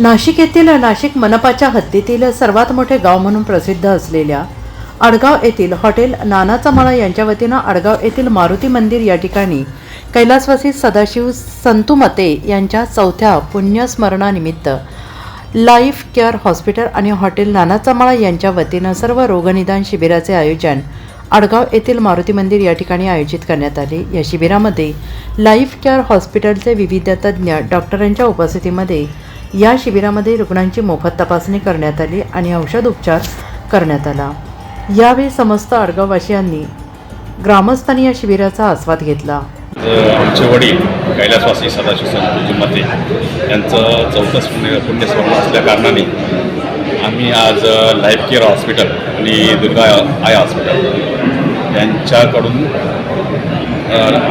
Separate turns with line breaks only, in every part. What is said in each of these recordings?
नाशिक येथील नाशिक मनपाच्या हद्दीतील सर्वात मोठे गाव म्हणून प्रसिद्ध असलेल्या आडगाव येथील हॉटेल नानाचा मळा यांच्या वतीनं आडगाव येथील मारुती मंदिर या ठिकाणी कैलासवासी सदाशिव संतुमते यांच्या चौथ्या पुण्यस्मरणानिमित्त लाईफ केअर हॉस्पिटल आणि हॉटेल नानाचा मळा यांच्या वतीनं सर्व रोगनिदान शिबिराचे आयोजन आडगाव येथील मारुती मंदिर या ठिकाणी आयोजित करण्यात आले. या शिबिरामध्ये लाईफ केअर हॉस्पिटलचे विविध तज्ज्ञ डॉक्टरांच्या उपस्थितीमध्ये या शिबिरामध्ये रुग्णांची मोफत तपासणी करण्यात आली आणि औषध उपचार करण्यात आला. यावेळी समस्त आडगाववासियांनी ग्रामस्थांनी या शिबिराचा आस्वाद घेतला.
आमचे वडील कैलासवासी सदाशिव संतोजी मते यांचं चौथं पुण्य पुण्यस्मरण असल्या कारणाने आम्ही आज लाईफ केअर हॉस्पिटल आणि दुर्गा आय हॉस्पिटल यांच्याकडून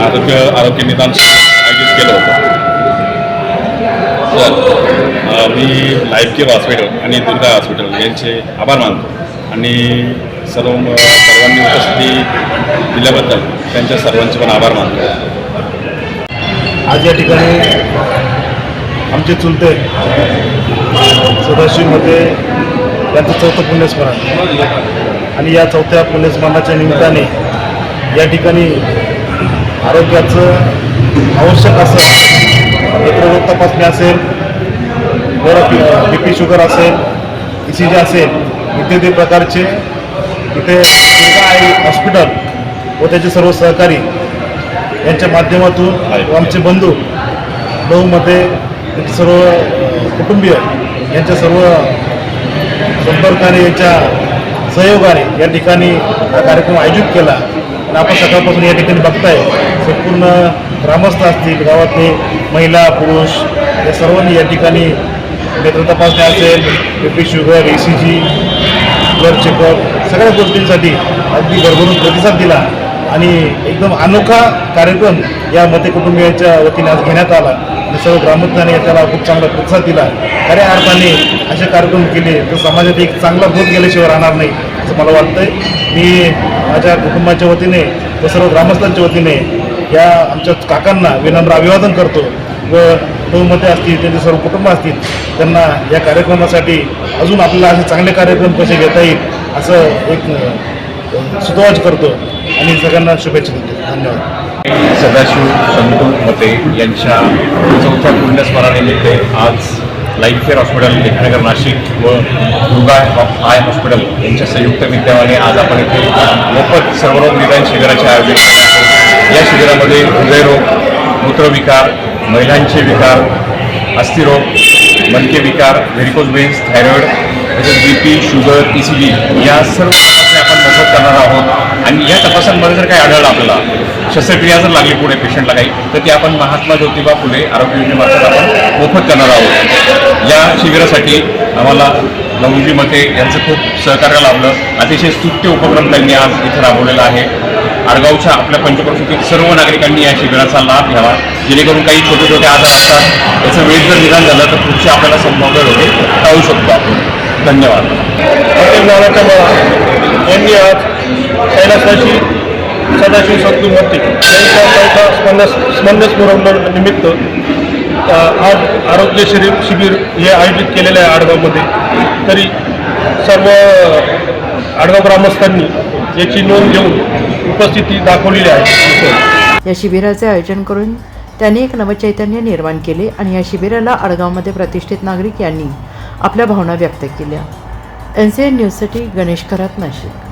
आरोग्य आरोग्य निदान आयोजित केलं होतं. तर मी लाईफ केअर हॉस्पिटल आणि दुर्गा हॉस्पिटल यांचे आभार मानतो. आणि सर्व सर्वांनी उपस्थिती दिल्याबद्दल त्यांच्या सर्वांचे पण आभार मानतो.
आज या ठिकाणी आमचे चुलते सदाशिवमध्ये त्यांचं चौथं पुण्यस्मरण. आणि या चौथ्या पुण्यस्मरणाच्या निमित्ताने या ठिकाणी आरोग्याचं आवश्यक असं नेत्ररोग तपासणी असेल बी पी शुगर असेल ई सी जी असेल इत्यादी प्रकारचे इथे आई हॉस्पिटल व त्याचे सर्व सहकारी यांच्या माध्यमातून आमचे बंधू नऊमध्ये त्यांचे सर्व कुटुंबीय यांच्या सर्व संपर्काने यांच्या सहयोगाने या ठिकाणी हा कार्यक्रम आयोजित केला. आणि आपण सकाळपासून या ठिकाणी बघताय संपूर्ण ग्रामस्थ असतील गावातले महिला पुरुष या सर्वांनी या ठिकाणी नेत्र तपासणी असेल B P sugar A C G blood checkup सगळ्या गोष्टींसाठी अगदी भरभरून प्रतिसाद दिला. आणि एकदम अनोखा कार्यक्रम या मते कुटुंबियांच्या वतीने आज घेण्यात आला. आणि सर्व ग्रामस्थांनी त्याला खूप चांगला प्रतिसाद दिला. खऱ्या अर्थाने असे कार्यक्रम केले तर समाजात एक चांगला बोध गेल्याशिवाय राहणार नाही असं मला वाटतंय. मी माझ्या कुटुंबाच्या वतीने व सर्व ग्रामस्थांच्या वतीने या आमच्या काकांना विनम्र अभिवादन करतो. व बहुमते असतील त्यांचे सर्व कुटुंब असतील त्यांना या कार्यक्रमासाठी अजून आपल्याला असे चांगले कार्यक्रम कसे घेता येईल असं एक सुतवाच सुतोवाच करतो. आणि सगळ्यांना शुभेच्छा देतो. धन्यवाद.
सदाशिव संतू मते यांच्या चौथ्या पुण्यस्मरणानिमित्त आज life care hospital Lekhanagar Nashik व दुर्गा आय हॉस्पिटल यांच्या संयुक्त विद्यमाने आज आपण इथे मोफत सर्वरोग निदान शिबिराचे आयोजन करण्यात या शिबिरामध्ये हृदयरोग मूत्रविकार महिलांचे विकार अस्थिरोग मणके विकार व्हेरिकोज वेन्स थायरॉइड तसेच B P sugar E C G या सर्व तपासण्या आपण मोफत करणार आहोत. आणि या तपासांमध्ये जर काही आढळलं आपल्याला शस्त्रक्रिया जर लागली पुढे पेशंटला काही तर ती आपण महात्मा ज्योतिबा फुले आरोग्य योजनेमार्फत आपण मोफत करणार आहोत. या शिबिरासाठी आम्हाला लवजी मते यांचं खूप सहकार्य लाभलं. अतिशय स्तुत्य उपक्रम त्यांनी आज इथं राबवलेला आहे. आडगावच्या आपल्या पंचक्रोशीतील सर्व नागरिकांनी या शिबिराचा लाभ घ्यावा. जेणेकरून काही छोटे छोटे आजार असतात त्याचं वेळेत जर निदान झालं तर पुढचे आपल्याला संभाव्य रोगे टाळू शकतो आपण. धन्यवाद.
यांनी आज कैलासाची सदाशिव संतू मूर्ती यांच्या स्मरण स्मरणस्मरण निमित्त आज आरोग्य शिबिर शिबिर हे आयोजित केलेलं आहे आडगावमध्ये. तरी सर्व आडगाव ग्रामस्थांनी याची नोंद घेऊन उपस्थिती दाखवलेली आहे.
या शिबिराचे आयोजन करून त्यांनी एक नवचैतन्य निर्माण केले आणि या शिबिराला आडगावमध्ये प्रतिष्ठित नागरिक यांनी आपल्या भावना व्यक्त केल्या. एन सी एन न्यूजसाठी गणेश खरात नाशिक.